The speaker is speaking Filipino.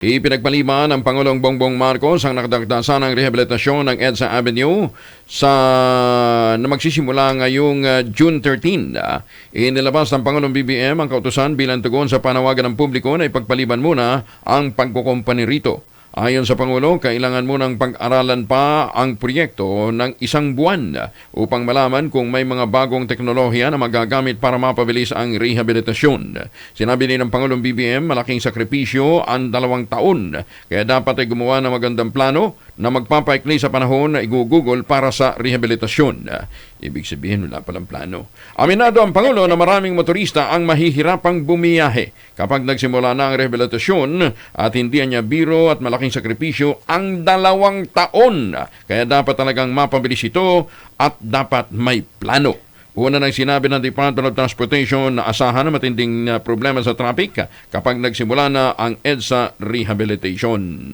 Ipinagpalima ng Pangulong Bongbong Marcos ang nakadagdasan ng rehabilitasyon ng EDSA Avenue sa na magsisimula ngayong uh, June 13. Uh, inilabas ng Pangulong BBM ang kautusan bilang tugon sa panawagan ng publiko na ipagpaliban muna ang pagkukumpani rito. Ayon sa Pangulo, kailangan munang pag-aralan pa ang proyekto ng isang buwan upang malaman kung may mga bagong teknolohiya na magagamit para mapabilis ang rehabilitasyon. Sinabi ni ng Pangulong BBM, malaking sakripisyo ang dalawang taon, kaya dapat ay gumawa ng magandang plano na magpapaikli sa panahon na igugugol para sa rehabilitasyon. Ibig sabihin, wala palang plano. Aminado ang Pangulo na maraming motorista ang mahihirapang bumiyahe kapag nagsimula na ang rehabilitasyon at hindi niya biro at malaking sakripisyo ang dalawang taon. Kaya dapat talagang mapabilis ito at dapat may plano. Una nang sinabi ng Department of Transportation na asahan na matinding uh, problema sa traffic kapag nagsimula na ang EDSA rehabilitation.